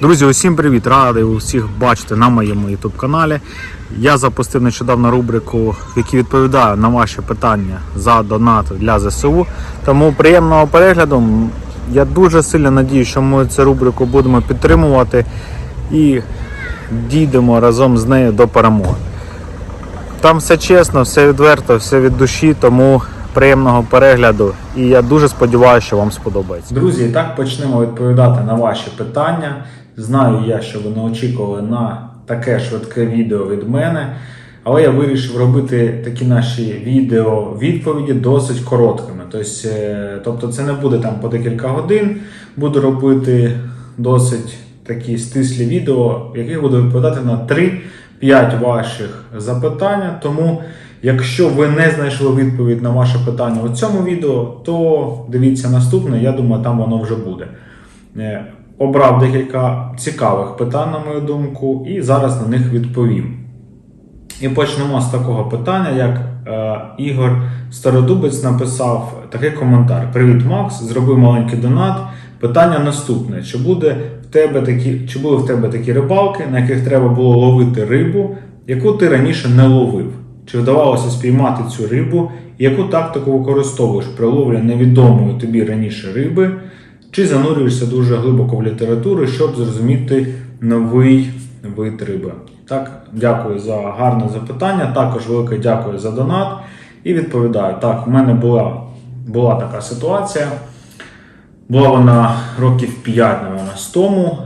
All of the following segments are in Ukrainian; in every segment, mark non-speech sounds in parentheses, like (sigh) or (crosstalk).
Друзі, усім привіт! Радий усіх бачити на моєму YouTube каналі. Я запустив нещодавно рубрику, в якій відповідаю на ваші питання за донати для ЗСУ. Тому приємного перегляду. Я дуже сильно надію, що ми цю рубрику будемо підтримувати і дійдемо разом з нею до перемоги. Там все чесно, все відверто, все від душі, тому приємного перегляду. І я дуже сподіваюся, що вам сподобається. Друзі, і так почнемо відповідати на ваші питання. Знаю я, що ви не очікували на таке швидке відео від мене. Але я вирішив робити такі наші відео відповіді досить короткими. Е, тобто це не буде там по декілька годин. Буду робити досить такі стислі відео, в яких буду відповідати на 3-5 ваших запитань. Тому, якщо ви не знайшли відповідь на ваше питання у цьому відео, то дивіться наступне, я думаю, там воно вже буде. Обрав декілька цікавих питань, на мою думку, і зараз на них відповім. І почнемо з такого питання, як е, Ігор Стародубець написав такий коментар: Привіт, Макс! Зробив маленький донат. Питання наступне: чи буде в тебе такі, чи були в тебе такі рибалки, на яких треба було ловити рибу, яку ти раніше не ловив? Чи вдавалося спіймати цю рибу, яку тактику використовуєш при ловлі невідомої тобі раніше риби? Чи занурюєшся дуже глибоко в літературу, щоб зрозуміти новий вид риби? Так, дякую за гарне запитання. Також велике дякую за донат. І відповідаю: так, в мене була, була така ситуація. Була вона років 5, напевно, з тому.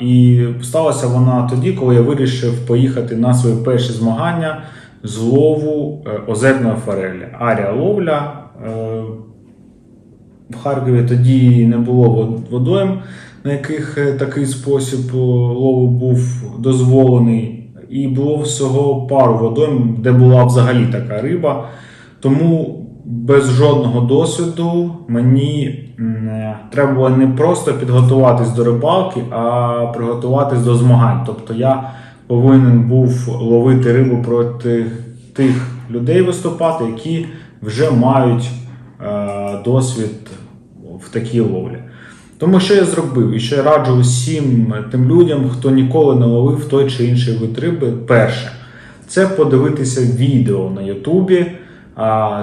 І сталася вона тоді, коли я вирішив поїхати на свої перші змагання з лову е, озерної форелі. Арія ловля. В Харкові тоді не було водойм, на яких е, такий спосіб е, лову був дозволений. І було всього пару водойм, де була взагалі така риба. Тому без жодного досвіду мені е, треба було не просто підготуватись до рибалки, а приготуватись до змагань. Тобто я повинен був ловити рибу проти тих людей виступати, які вже мають досвід в такій ловлі. Тому що я зробив і що я раджу усім тим людям, хто ніколи не ловив той чи інший вид риби. Перше, це подивитися відео на Ютубі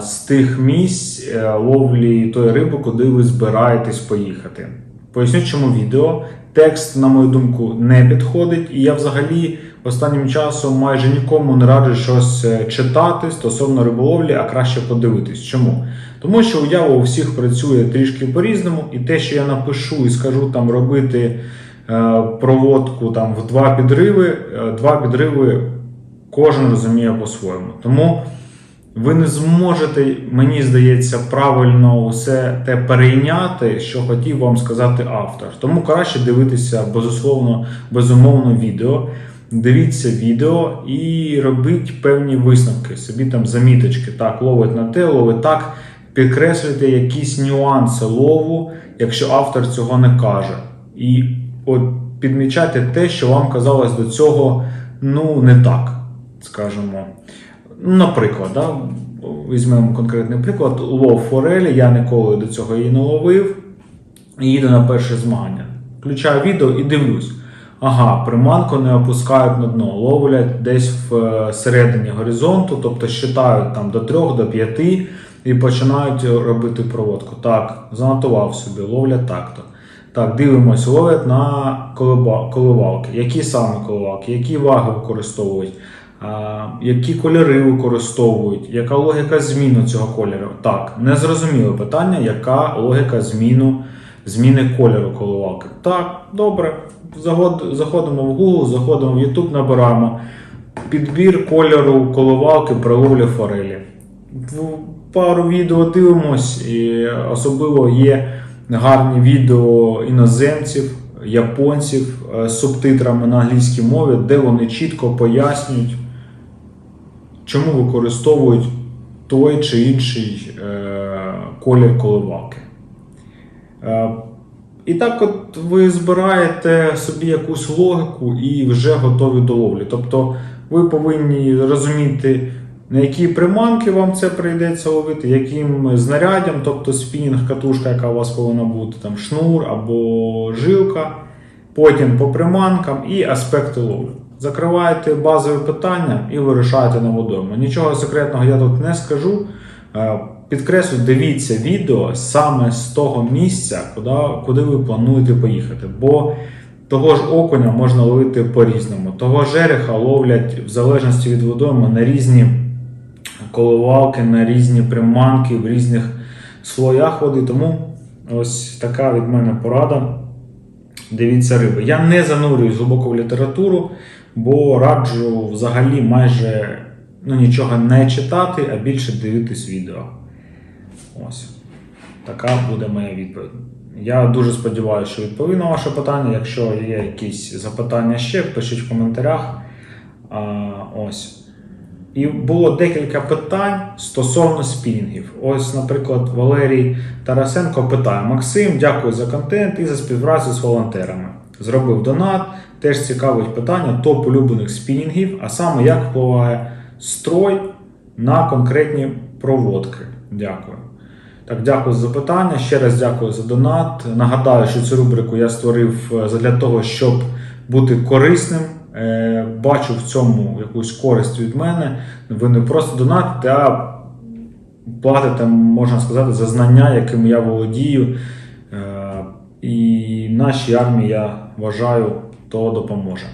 з тих місць е, ловлі тої риби, куди ви збираєтесь поїхати. Поясню, чому відео. Текст, на мою думку, не підходить, і я взагалі останнім часом майже нікому не раджу щось е, читати стосовно риболовлі, а краще подивитись. Чому? Тому що уява у всіх працює трішки по-різному, і те, що я напишу і скажу там робити е, проводку там в два підриви, е, два підриви кожен розуміє по-своєму. Тому ви не зможете, мені здається, правильно усе те перейняти, що хотів вам сказати автор. Тому краще дивитися безусловно, безумовно відео. Дивіться відео і робіть певні висновки. Собі там заміточки. Так, ловить на те, ловить так. Підкреслюйте якісь нюанси лову, якщо автор цього не каже. І от підмічайте те, що вам казалось до цього, ну, не так, скажімо. Наприклад, да, візьмемо конкретний приклад, лов форелі, я ніколи до цього її не ловив. Їду на перше змагання. Включаю відео і дивлюсь. Ага, приманку не опускають на дно, ловлять десь в е, середині горизонту, тобто считають там до 3 до 5 і починають робити проводку. Так, занотував собі, ловлять так-то. Так, дивимося, ловлять на коливалки. Які саме коливалки, які ваги використовують, які кольори використовують, яка логіка зміну цього кольору. Так, незрозуміле питання, яка логіка зміну, зміни кольору коливалки. Так, добре. Заходимо в Google, заходимо в YouTube, набираємо підбір кольору коливалки при ловлі форелі. Пару відео дивимось, і особливо є гарні відео іноземців, японців е, з субтитрами на англійській мові, де вони чітко пояснюють, чому використовують той чи інший е, колір коливалки. Е, І так, от ви збираєте собі якусь логіку і вже готові до ловлі. Тобто ви повинні розуміти, на які приманки вам це прийдеться ловити, яким знаряддям, тобто спінінг, катушка, яка у вас повинна бути, там шнур або жилка. потім по приманкам і аспекти ловлі. Закриваєте базові питання і вирішаєте на водойму. Нічого секретного я тут не скажу. Е, Підкреслю, дивіться відео саме з того місця, куди, куди ви плануєте поїхати. Бо того ж окуня можна ловити по-різному. Того жереха ловлять в залежності від водойми на різні коливалки, на різні приманки в різних слоях води. Тому ось така від мене порада. Дивіться риби. Я не занурююсь глибоко в літературу, бо раджу взагалі майже ну, нічого не читати, а більше дивитись відео. Ось. Така буде моя відповідь. Я дуже сподіваюся, що відповів на ваше питання. Якщо є якісь запитання ще, пишіть в коментарях. А, ось. І було декілька питань стосовно спінінгів. Ось, наприклад, Валерій Тарасенко питає: Максим, дякую за контент і за співпрацю з волонтерами. Зробив донат. Теж цікавить питання топ улюблених спінінгів, а саме як впливає строй на конкретні проводки. Дякую. Так, дякую за запитання. Ще раз дякую за донат. Нагадаю, що цю рубрику я створив е, задля того, щоб бути корисним. Е, Бачу в цьому якусь користь від мене. Ви не просто донатите, а платите, можна сказати, за знання, якими я володію. Е, І нашій армії, я вважаю, то допоможе.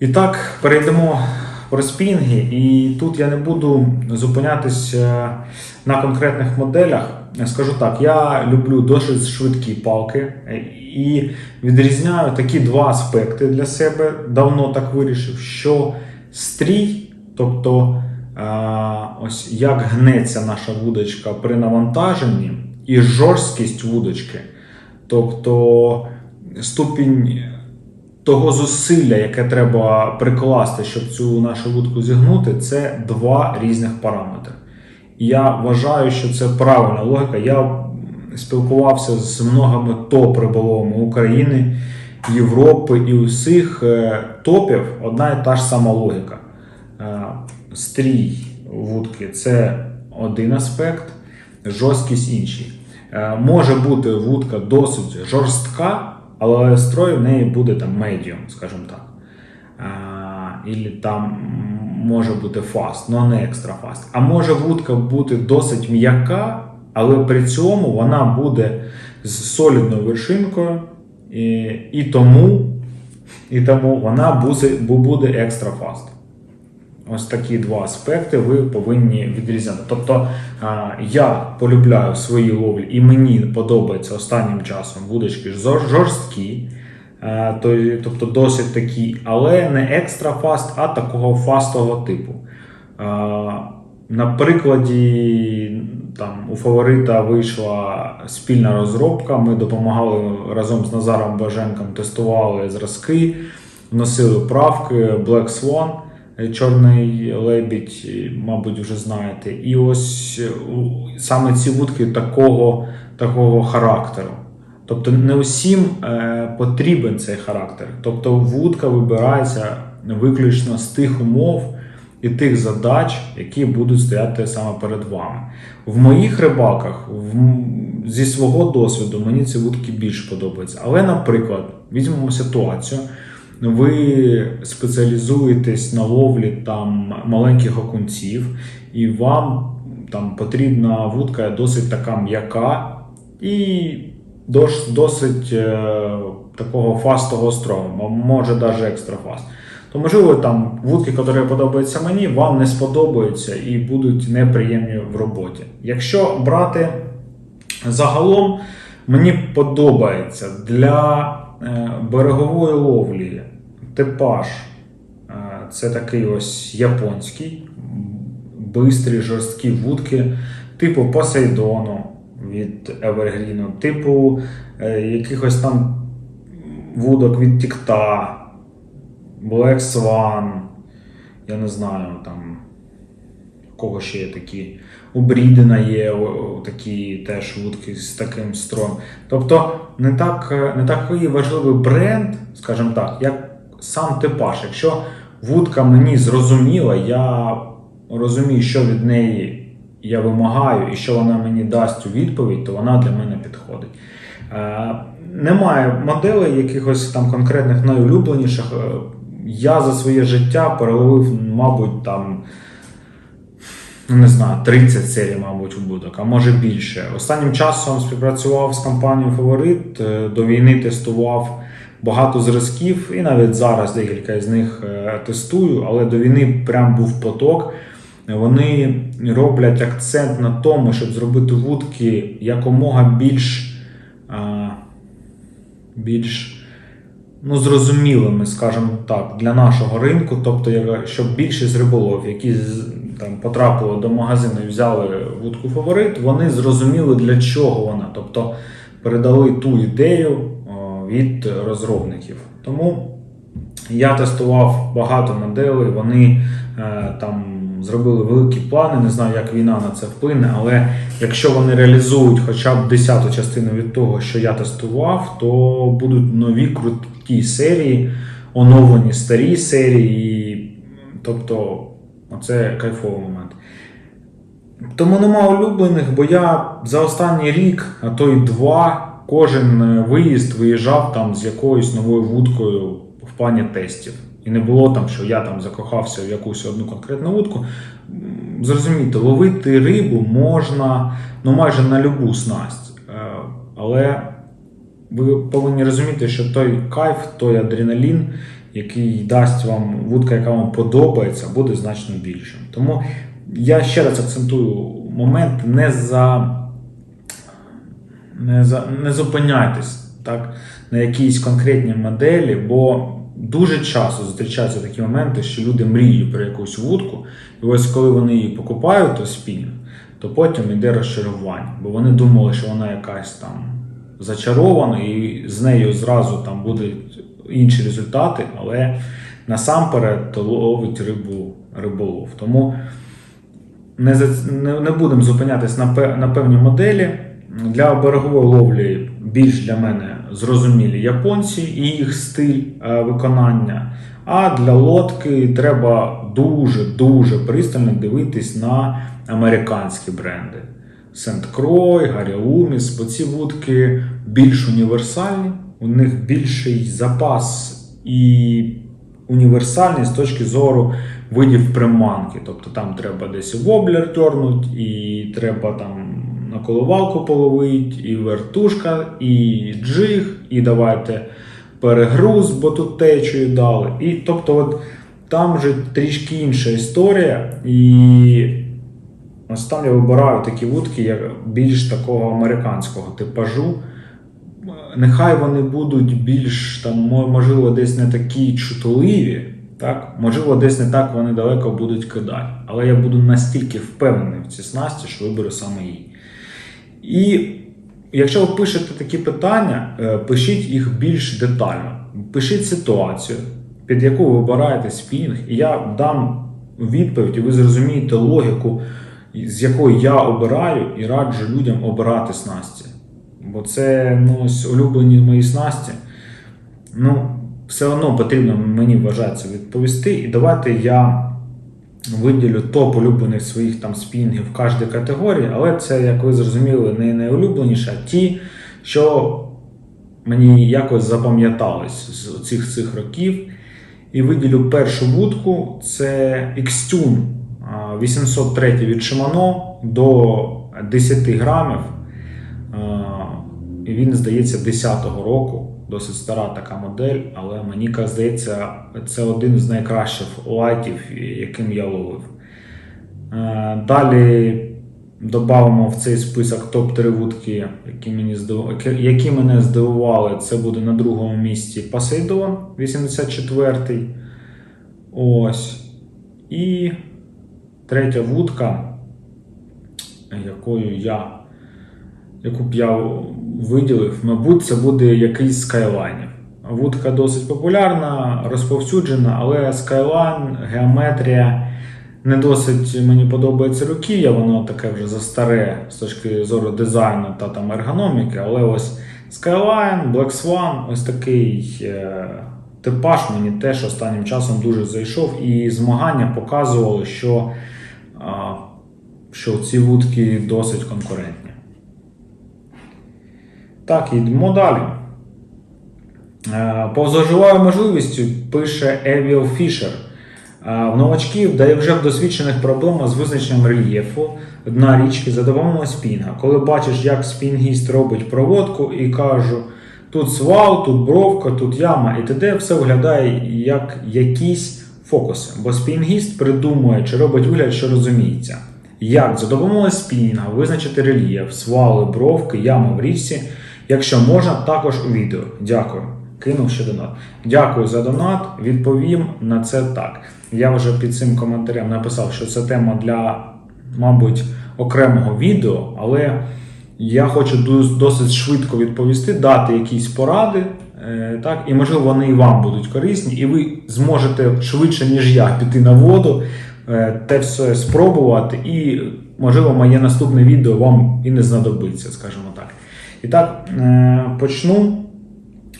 І так, перейдемо про спінги. І тут я не буду зупинятися на конкретних моделях. Скажу так, я люблю досить швидкі палки е, і відрізняю такі два аспекти для себе. Давно так вирішив, що стрій, тобто ось як гнеться наша вудочка при навантаженні, і жорсткість вудочки, тобто ступінь того зусилля, яке треба прикласти, щоб цю нашу вудку зігнути, це два різних параметри. Я вважаю, що це правильна логіка. Я спілкувався з многими топ-риболовами України, Європи і усіх е, топів одна і та ж сама логіка. Е, Стрій вудки це один аспект, жорсткість інший. Е, Може бути вудка досить жорстка, але строй в неї буде там медіум, скажімо так. Ілі там може бути фаст, але не екстра фаст. А може вудка бути досить м'яка, але при цьому вона буде з солідною вершинкою, і, і, тому, і тому вона буде, буде екстра фаст. Ось такі два аспекти ви повинні відрізняти. Тобто я полюбляю свої ловлі, і мені подобається останнім часом вудочки жор- жорсткі, тобто досить такі, але не екстра фаст, а такого фастового типу. А, На прикладі там, у фаворита вийшла спільна розробка. Ми допомагали разом з Назаром Баженком, тестували зразки, вносили правки Black Swan. Чорний лебідь, мабуть, вже знаєте. І ось е, саме ці вудки такого, такого характеру. Тобто не усім е, потрібен цей характер. Тобто вудка вибирається виключно з тих умов і тих задач, які будуть стояти саме перед вами. В моїх рибалках, в, зі свого досвіду, мені ці вудки більш подобаються. Але, наприклад, візьмемо ситуацію ви спеціалізуєтесь на ловлі там маленьких окунців, і вам там потрібна вудка досить така м'яка і досить е, такого фастового строму, може навіть екстра фаст. То можливо там вудки, які подобаються мені, вам не сподобаються і будуть неприємні в роботі. Якщо брати загалом, мені подобається для е, берегової ловлі типаж е, це такий ось японський, бистрі, жорсткі вудки, типу Посейдону від Evergreen, типу е, якихось там вудок від Тікта, Black Swan, я не знаю, там кого ще є такі. У Брідена є такі теж вудки з таким строєм. Тобто не, так, е, не такий важливий бренд, скажімо так, як сам типаж. Якщо вудка мені зрозуміла, я розумію, що від неї я вимагаю і що вона мені дасть у відповідь, то вона для мене підходить. Е, немає моделей якихось там конкретних найулюбленіших. Е, Я за своє життя переловив, мабуть, там. Не знаю, 30 серій, мабуть, вудок, а може більше. Останнім часом співпрацював з компанією Фаворит. е, До війни тестував багато зразків, і навіть зараз декілька з них тестую, але до війни прям був поток. Вони роблять акцент на тому, щоб зробити вудки якомога більш, а, більш ну, зрозумілими, скажімо так, для нашого ринку. Тобто, щоб більшість риболов, які там потрапили до магазину і взяли вудку фаворит, вони зрозуміли для чого вона. Тобто передали ту ідею від розробників. Тому я тестував багато моделей, вони е, там зробили великі плани. Не знаю, як війна на це вплине, але якщо вони реалізують хоча б десяту частину від того, що я тестував, то будуть нові круті серії, оновлені старі серії. Тобто, це кайфовий момент. Тому нема улюблених, бо я за останній рік, а то й два, кожен е, виїзд виїжджав там з якоюсь новою вудкою в плані тестів. І не було там, що я там закохався в якусь одну конкретну вудку. Зрозумійте, ловити рибу можна ну майже на любу снасть. Е, Але ви повинні розуміти, що той кайф, той адреналін, який дасть вам вудка, яка вам подобається, буде значно більшим. Тому я ще раз акцентую момент не за. Не, за, не зупиняйтесь так, на якійсь конкретній моделі, бо дуже часто зустрічаються такі моменти, що люди мріють про якусь вудку, і ось коли вони її покупають, то спінінг, то потім йде розчарування, бо вони думали, що вона якась там зачарована, і з нею зразу там будуть інші результати, але насамперед ловить рибу риболов. Тому не, не, не будемо зупинятись на, на певні моделі. Для берегової ловлі більш для мене зрозумілі японці і їх стиль е, виконання. А для лодки треба дуже-дуже пристально дивитись на американські бренди. Сент Крой, Гаррі Луміс, бо ці вудки більш універсальні, у них більший запас і універсальність з точки зору видів приманки. Тобто там треба десь воблер дернуть, і треба там на коливалку половити, і вертушка, і джиг, і давайте перегруз, бо тут течію дали. І тобто, от там вже трішки інша історія. І ось там я вибираю такі вудки, як більш такого американського типажу. Нехай вони будуть більш там, можливо, десь не такі чутливі, так? можливо, десь не так вони далеко будуть кидати. Але я буду настільки впевнений в цій снасті, що виберу саме її. І якщо ви пишете такі питання, е, пишіть їх більш детально. Пишіть ситуацію, під яку ви вибираєте спінінг, і я дам відповідь, і ви зрозумієте логіку, з якої я обираю і раджу людям обирати снасті. Бо це ну, ось улюблені мої снасті. Ну, все одно потрібно мені вважається відповісти. І давайте я виділю топ улюблених своїх там спінгів в кожній категорії, але це, як ви зрозуміли, не найулюбленіше, а ті, що мені якось запам'ятались з цих цих років. І виділю першу вудку це Xtune 803 від Shimano до 10 грамів. І він, здається, 10-го року. Досить стара така модель, але мені здається, це один з найкращих лайтів, яким я ловив. Е, Далі додамо в цей список топ-3 вудки, які, мені здив... які- мене здивували. Це буде на другому місці Посейдон 84-й. Ось. І третя вудка, якою я яку б я виділив, мабуть, це буде якийсь з скайлайнів. Вудка досить популярна, розповсюджена, але Skyline, геометрія не досить мені подобається руків'я, воно таке вже застаре з точки зору дизайну та там ергономіки. Але ось Skyline, Black Swan, ось такий е, типаж мені теж останнім часом дуже зайшов. І змагання показували, що, а, що ці вудки досить конкурентні. Так, йдемо далі. Е, Повзаживаю можливістю, пише Евіл Фішер. Е, В новачків, де вже в досвідчених проблема з визначенням рельєфу дна річки за допомогою спінга. Коли бачиш, як спінгіст робить проводку і кажу, тут свал, тут бровка, тут яма і т.д., все виглядає як якісь фокуси. Бо спінгіст придумує чи робить вигляд, що розуміється. Як за допомогою спінга визначити рельєф, свали, бровки, ями в річці, якщо можна, також у відео. Дякую. Кинув ще донат. Дякую за донат. Відповім на це так. Я вже під цим коментарем написав, що це тема для, мабуть, окремого відео, але я хочу досить швидко відповісти, дати якісь поради, е, так, і можливо вони і вам будуть корисні, і ви зможете швидше, ніж я, піти на воду, е, те все спробувати, і можливо моє наступне відео вам і не знадобиться, скажімо так. І так, е, почну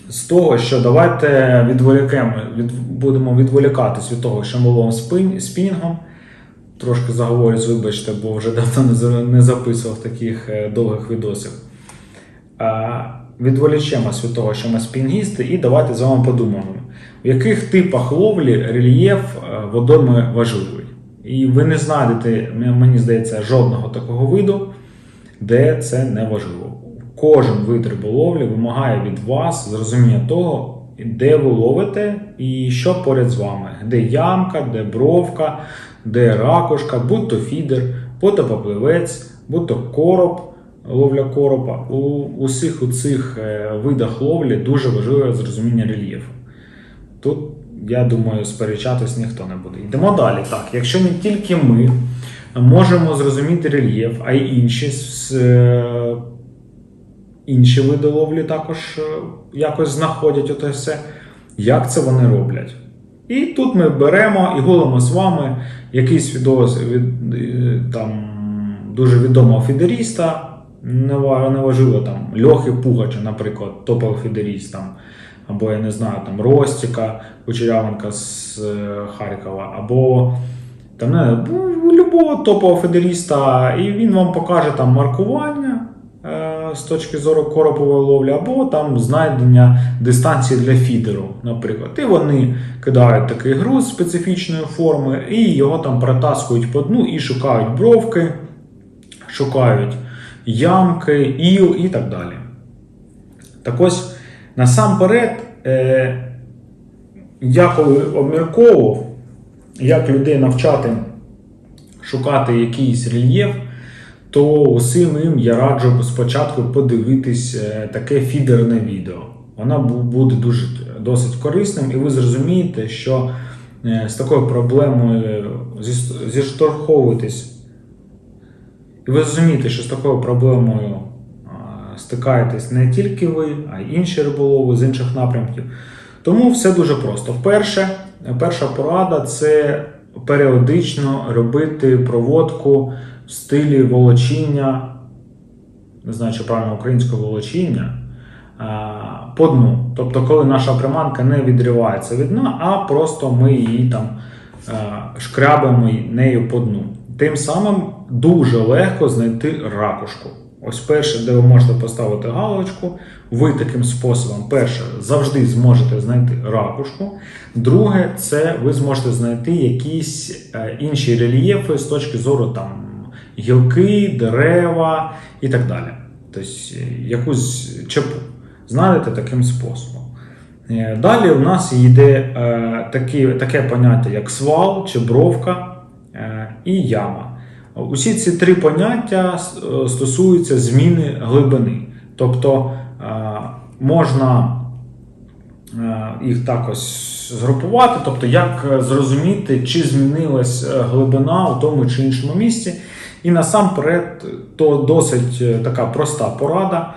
з того, що давайте відволікемо, від, будемо відволікатись від того, що ми ловимо спин, спінінгом. Трошки заговорюсь, вибачте, бо вже давно не, за- не записував таких е, довгих відосів. Відволічемось від того, що ми спінгісти, і давайте з вами подумаємо, в яких типах ловлі рельєф е, водойми важливий. І ви не знайдете, мені здається, жодного такого виду, де це не важливо. Кожен вид риболовлі вимагає від вас зрозуміння того, де ви ловите і що поряд з вами, де ямка, де бровка, де ракушка, будь то фідер, будь то поплавець, будь то короб, ловля коропа. У усіх у цих е, видах ловлі дуже важливе зрозуміння рельєфу. Тут, я думаю, сперечатись ніхто не буде. Йдемо далі. Так, якщо не тільки ми можемо зрозуміти рельєф, а й інші, е, інші види ловлі також е, якось знаходять оте все. Як це вони роблять? І тут ми беремо і голимо з вами якийсь відос від е, там дуже відомого фідеріста, нева- неважливо там Льохи Пугача, наприклад, топовий фідеріст там, або я не знаю, там Ростіка Кучерявенка з е, Харкова, або там не, любого топового федеріста, і він вам покаже там маркування з точки зору коропової ловлі, або там знайдення дистанції для фідеру, наприклад. І вони кидають такий груз специфічної форми, і його там протаскують по дну і шукають бровки, шукають ямки, іл і так далі. Так ось, насамперед, е, я коли обмірковував, як людей навчати шукати якийсь рельєф, то усім їм я раджу спочатку подивитись е, таке фідерне відео. Воно буде дуже досить корисним, і ви зрозумієте, що е, з такою проблемою зіс- зіштовховуєтесь. І ви зрозумієте, що з такою проблемою стикаєтесь не тільки ви, а й інші риболови з інших напрямків. Тому все дуже просто. Перше, перша порада це періодично робити проводку в стилі волочіння, не знаю, чи правильно українського волочіння, по дну. Тобто, коли наша приманка не відривається від дна, а просто ми її там шкрябимо нею по дну. Тим самим дуже легко знайти ракушку. Ось перше, де ви можете поставити галочку, ви таким способом, перше, завжди зможете знайти ракушку. Друге, це ви зможете знайти якісь е, інші рельєфи з точки зору там гілки, дерева і так далі. Тобто якусь чепу. Знайдете таким способом. Е, Далі у нас йде е, такі, таке поняття, як свал чи бровка е, і яма. Усі ці три поняття стосуються зміни глибини. Тобто можна їх так ось згрупувати, тобто як е, зрозуміти, чи змінилась е, глибина у тому чи іншому місці. І насамперед, то досить е, така проста порада.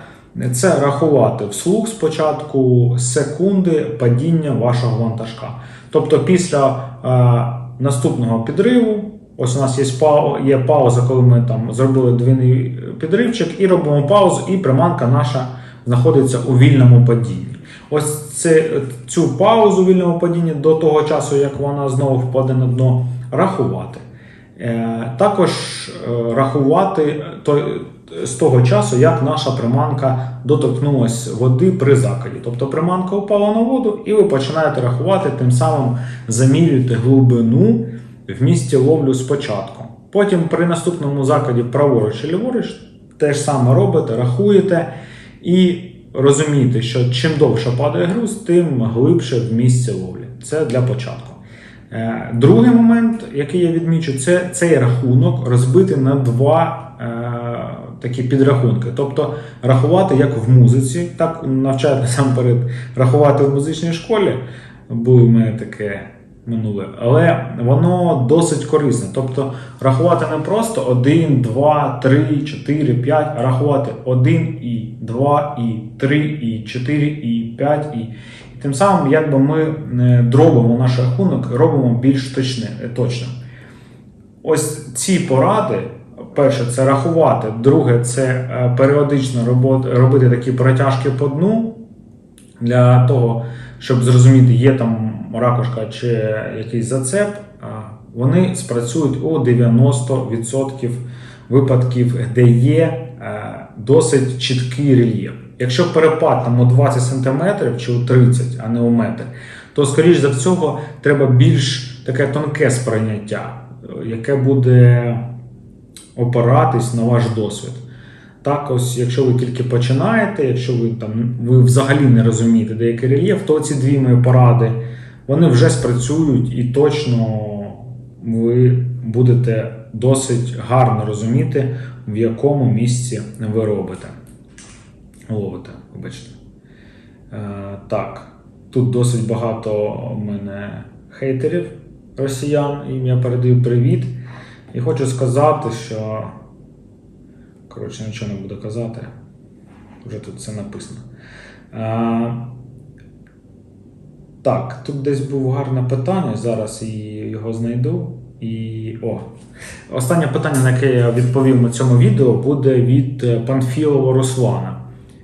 Це рахувати вслух спочатку секунди падіння вашого вантажка. Тобто після е, наступного підриву, ось у нас є, пау- є пауза, коли ми там зробили двійний підривчик, і робимо паузу, і приманка наша знаходиться у вільному падінні. Ось це, цю паузу у вільному падінні до того часу, як вона знову впаде на дно, рахувати. Е, Також е, рахувати з того часу, як наша приманка доторкнулась води при закиді. Тобто приманка упала на воду, і ви починаєте рахувати, тим самим замірюєте глибину в місці ловлю спочатку. Потім при наступному закиді праворуч чи ліворуч те ж саме робите, рахуєте і розумієте, що чим довше падає груз, тим глибше в місці ловлі. Це для початку. Е, Другий момент, який я відмічу, це цей рахунок розбити на два е, такі підрахунки. Тобто рахувати як в музиці, так навчають (laughs) насамперед рахувати в музичній школі. Було в таке минуле, але воно досить корисне. Тобто рахувати не просто 1, 2, 3, 4, 5, а рахувати 1 і 2, і 3, і 4, і 5, і. І тим самим, якби ми е, дробимо наш рахунок, робимо більш точним. точним. Ось ці поради. Перше, це рахувати. Друге, це е, періодично робити такі протяжки по дну для того, щоб зрозуміти, є там ракушка чи якийсь зацеп. Вони спрацюють у 90% випадків, де є е, досить чіткий рельєф. Якщо перепад там у 20 см чи у 30, а не у метр, то скоріш за всього треба більш таке тонке сприйняття, яке буде опиратись на ваш досвід. Так, ось, якщо ви тільки починаєте, якщо ви там ви взагалі не розумієте деякий рельєф, то ці дві мої поради вони вже спрацюють і точно ви будете досить гарно розуміти, в якому місці ви робите. Ловите, вибачте. Е, так, тут досить багато у мене хейтерів росіян, їм я передаю привіт. І хочу сказати, що. Коротше, нічого не буду казати. Вже тут все написано. А, так, тут десь було гарне питання. Зараз і його знайду. І. О. Останнє питання, на яке я відповім у цьому відео, буде від е, Панфілова Руслана.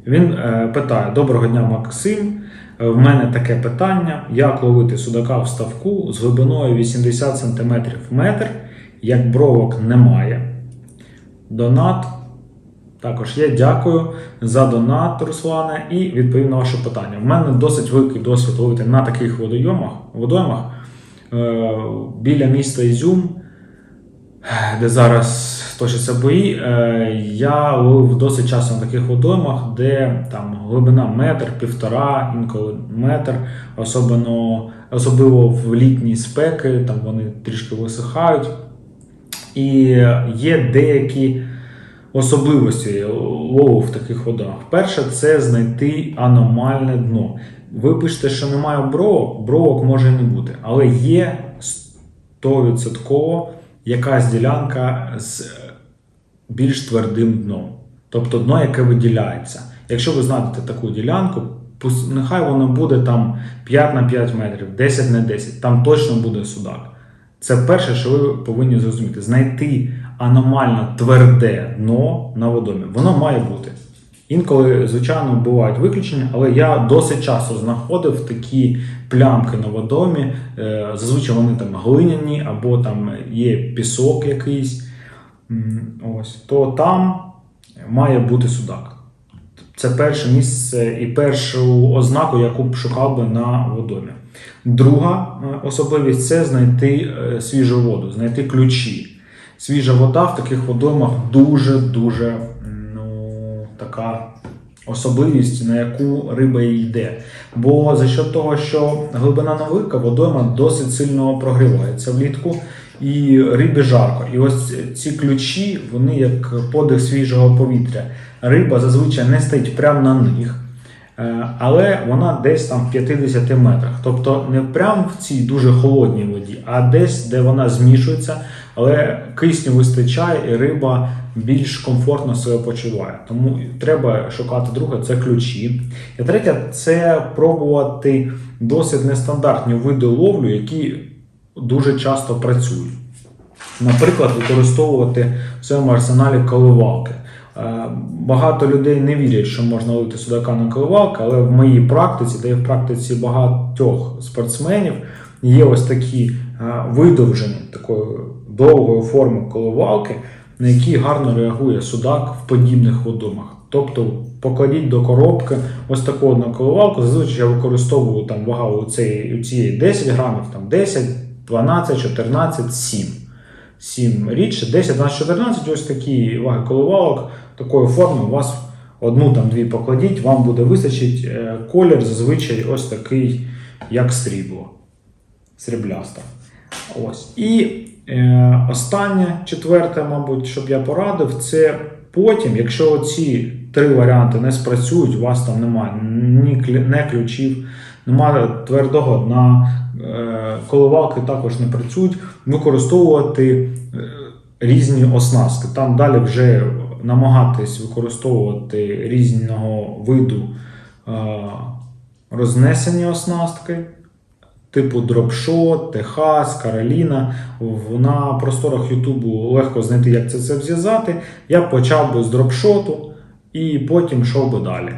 Він е, питає: Доброго дня, Максим. Е, В мене таке питання: як ловити судака в ставку з глибиною 80 см метр, як бровок немає. Донат. Також я дякую за донат, Руслане, і відповім на ваше питання. У мене досить великий досвід ловити на таких водойомах, водоймах е, біля міста Ізюм, де зараз точаться бої. Е, я ловив досить часто на таких водоймах, де там глибина метр, півтора, інколи метр, особливо, особливо в літні спеки, там вони трішки висихають. І є деякі особливості лову в таких водах. Перше, це знайти аномальне дно. Ви пишете, що немає бровок, бровок може не бути, але є 100% якась ділянка з е, більш твердим дном. Тобто дно, яке виділяється. Якщо ви знаєте таку ділянку, нехай воно буде там 5 на 5 метрів, 10 на 10, там точно буде судак. Це перше, що ви повинні зрозуміти. Знайти аномально тверде дно на водомі. Воно має бути. Інколи, звичайно, бувають виключення, але я досить часто знаходив такі плямки на водомі. Е, Зазвичай вони там глиняні, або там є пісок якийсь. Ось, то там має бути судак. Це перше місце і першу ознаку, яку б шукав би на водомі. Друга е, особливість це знайти е, свіжу воду, знайти ключі. Свіжа вода в таких водоймах дуже-дуже ну, така особливість, на яку риба і йде. Бо за що того, що глибина невелика, водойма досить сильно прогрівається влітку і рибі жарко. І ось ці ключі, вони як подих свіжого повітря. Риба зазвичай не стоїть прямо на них. Е, але вона десь там в 50 метрах. Тобто не прямо в цій дуже холодній воді, а десь, де вона змішується, але кисню вистачає і риба більш комфортно себе почуває. Тому треба шукати друге це ключі. І третє це пробувати досить нестандартні види ловлю, які дуже часто працюють. Наприклад, використовувати в своєму арсеналі коливалки. Е, Багато людей не вірять, що можна ловити судака на коливалки, але в моїй практиці, та й в практиці багатьох спортсменів, є ось такі е, видовжені такої довгої форми коливалки, на які гарно реагує судак в подібних водомах. Тобто покладіть до коробки ось таку одну коливалку. Зазвичай я використовую там вага у цієї 10 грамів, там 10, 12, 14, 7. 7 рідше, 10, 12, 14, ось такі ваги коливалок такої форми у вас одну там дві покладіть, вам буде вистачить Е, колір зазвичай ось такий, як срібло. Срібляста. Ось. І е, останнє, четверте, мабуть, щоб я порадив, це потім, якщо ці три варіанти не спрацюють, у вас там немає ні не ключів, немає твердого дна, е, коливалки також не працюють, використовувати е, різні оснастки. Там далі вже намагатись використовувати різного виду е, рознесені оснастки типу Дропшот, Техас, Кароліна. На просторах Ютубу легко знайти, як це все зв'язати. Я почав би з дропшоту і потім йшов би далі,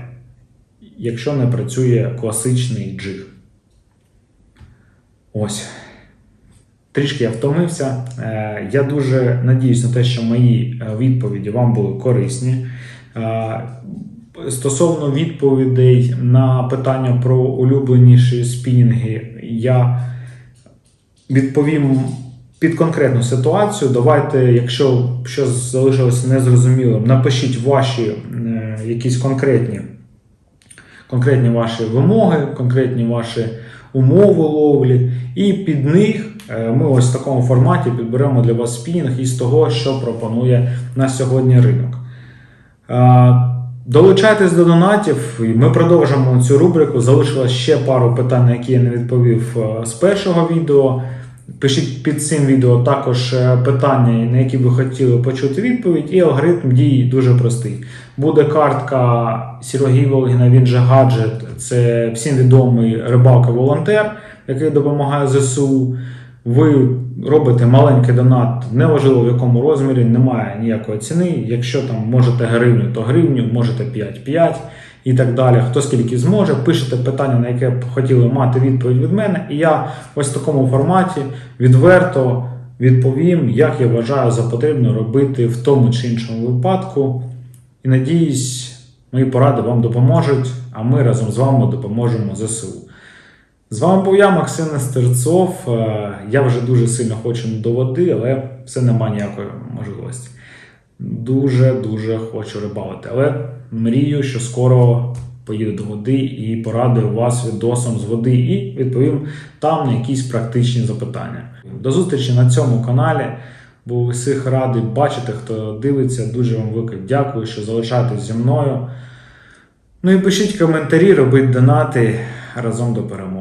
якщо не працює класичний джиг. Ось. Трішки я втомився. Е, Я дуже надіюсь на те, що мої е, відповіді вам були корисні. Стосовно відповідей на питання про улюбленіші спінінги, я відповім під конкретну ситуацію. Давайте, якщо щось залишилося незрозумілим, напишіть ваші е, якісь конкретні, конкретні ваші вимоги, конкретні ваші умови ловлі, і під них е, ми ось в такому форматі підберемо для вас спінінг із того, що пропонує на сьогодні ринок. Е, Долучайтесь до донатів, ми продовжимо цю рубрику. Залишилось ще пару питань, на які я не відповів е, з першого відео. Пишіть під цим відео також е, питання, на які ви хотіли почути відповідь, і алгоритм дій дуже простий. Буде картка Сергія Волгіна, він же гаджет. Це всім відомий рибалка-волонтер, який допомагає ЗСУ. Ви робите маленький донат, неважливо в якому розмірі, немає ніякої ціни. Якщо там можете гривню, то гривню, можете 5-5 і так далі. Хто скільки зможе, пишете питання, на яке б хотіли мати відповідь від мене, і я ось в такому форматі відверто відповім, як я вважаю за потрібно робити в тому чи іншому випадку. І надіюсь, мої поради вам допоможуть, а ми разом з вами допоможемо ЗСУ. З вами був я, Максим Нестерцов. Е, Я вже дуже сильно хочу до води, але все немає ніякої можливості. Дуже-дуже хочу рибалити. Але мрію, що скоро поїду до води і порадую вас відосом з води і відповім там на якісь практичні запитання. До зустрічі на цьому каналі. Був усіх радий бачити, хто дивиться. Дуже вам велике дякую, що залишаєтесь зі мною. Ну і пишіть коментарі, робіть донати разом до перемоги.